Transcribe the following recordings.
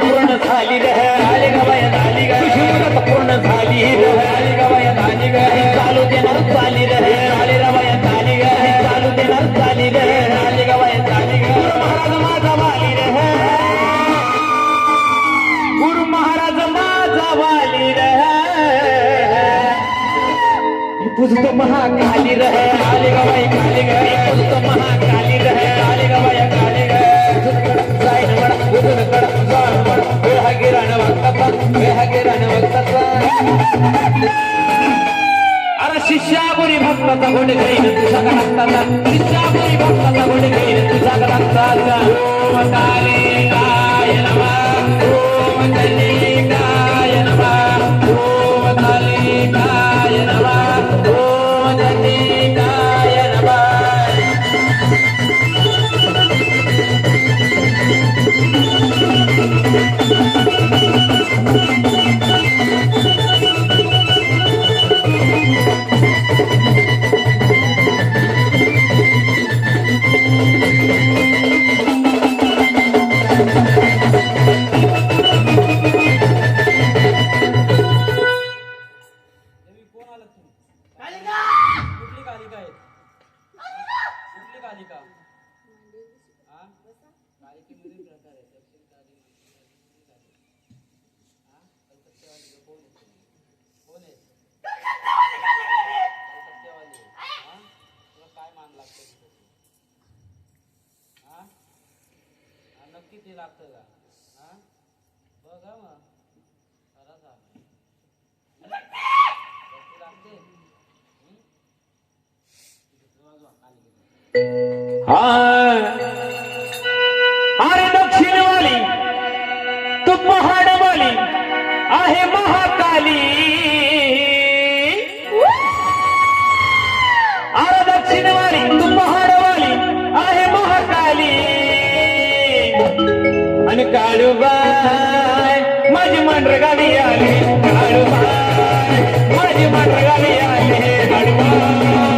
पूर्ण झाली रे. आली ग बाया झाली पूर्ण झाली रे. आली ग बाया झाली चालू देणार चाली रे. आली रे झाली चालू देणार चाली रे. आली झाली महाराज माझा वाली रे. गुरु महाराज माझा वाली रे. तुझ तो महाकाली रहे आली ग बाई काली ग तुझ तो महाकाली रहे आली अरे शिष्यापुरी भक्ताचा गुण घेईन तुझ्या रक्ताचा शिष्यापुरी कुठली कालिका आहे? कुठली कालिका? हा? कालिकेमध्ये प्रकार आहे. दक्षिण काली, हा? कोण कोण हा? तुला काय मान लागतं हा? नक्की ते लागतं का? हा? बघा मग. अरे दक्षिणवाली तू पहाडवाली आहे महाकाली. अरे दक्षिणवाली तू पहाडवाली आहे महाकाली. आणि काळूबाय माझी मांढर गावी आली. काळूबाय माझी मांढर गावी आली. काळूबाय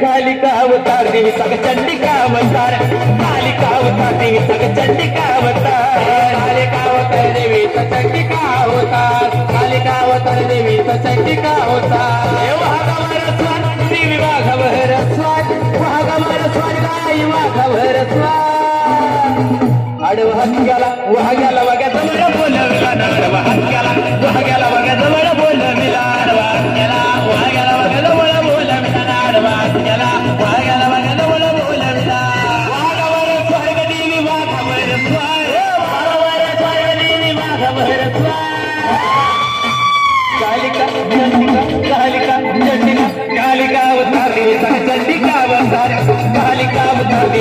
कालिका अवतार देवी सग चंडिका अवतार. कालिका अवतार देवी सग चंडिका अवतार. कालिका अवतार देवी चंडिका अवतार. कालिका अवतार देवी चंडिका अवतार. स्वर्गाई वाघावर स्वाय आडव हात गेला वाह गेला वाग्या जवळ बोलविला आडव हात गेला वाह गेला वाग्या जवळ बोलविला आडवा हात गेला वाह गेला वाग्या जवळ बोलविला आडवा हात गेला वाह गेला वाग्या जवळ बोलविला. वाघावर स्वर्ग देवी वाघावर स्वाय वाघावर स्वर्ग देवी वाघावर स्वाय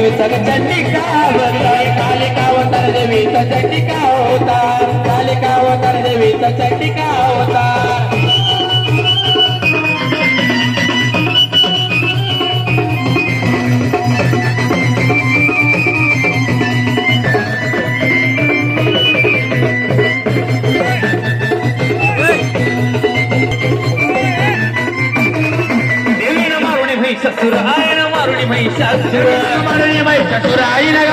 अवतार देवी सग चंडिका अवतार कालिका अवतार देवी चंडिका अवतार कालिका अवतार देवी चंडिका अवतार मारुणी महिषासुर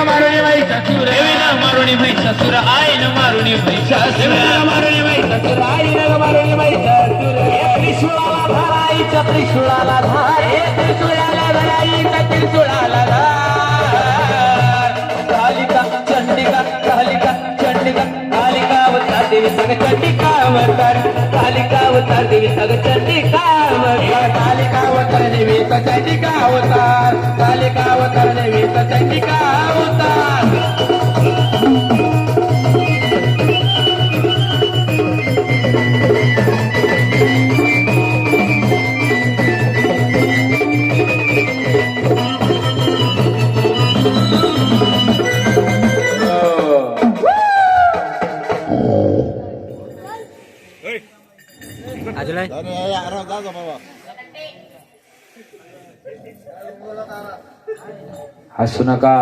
मारुणी महिषासुर ग मारुणी महिषासुर मारुणी आईन मारुणी महिषासुर मारुणी महिषासुर आईन ग मारुणी महिषासुर त्रिशूळाला धराईच्या त्रिशूळाला धार हे त्रिशूळाला धराईच्या त्रिशूळाला धार कालिका चंडिका कालिका चंडिका कालिका अवतार देवी सग चंडिका अवतार कालिका अवतार देवी सग चंडिका अवतार कालिका अवतार देवी सग चंडिका अवतार देवी सग चंडिका अवतार अजून हसू नका.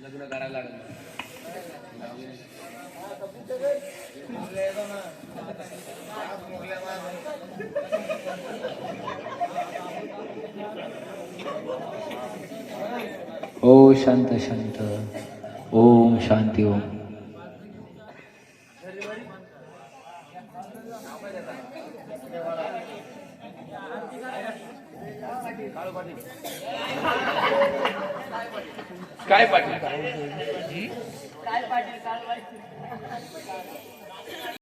लग्न करायला लागलं. ओ शांत शांत. ओम शांती ओम. काय கால் பாட்டில் கால் வாய்.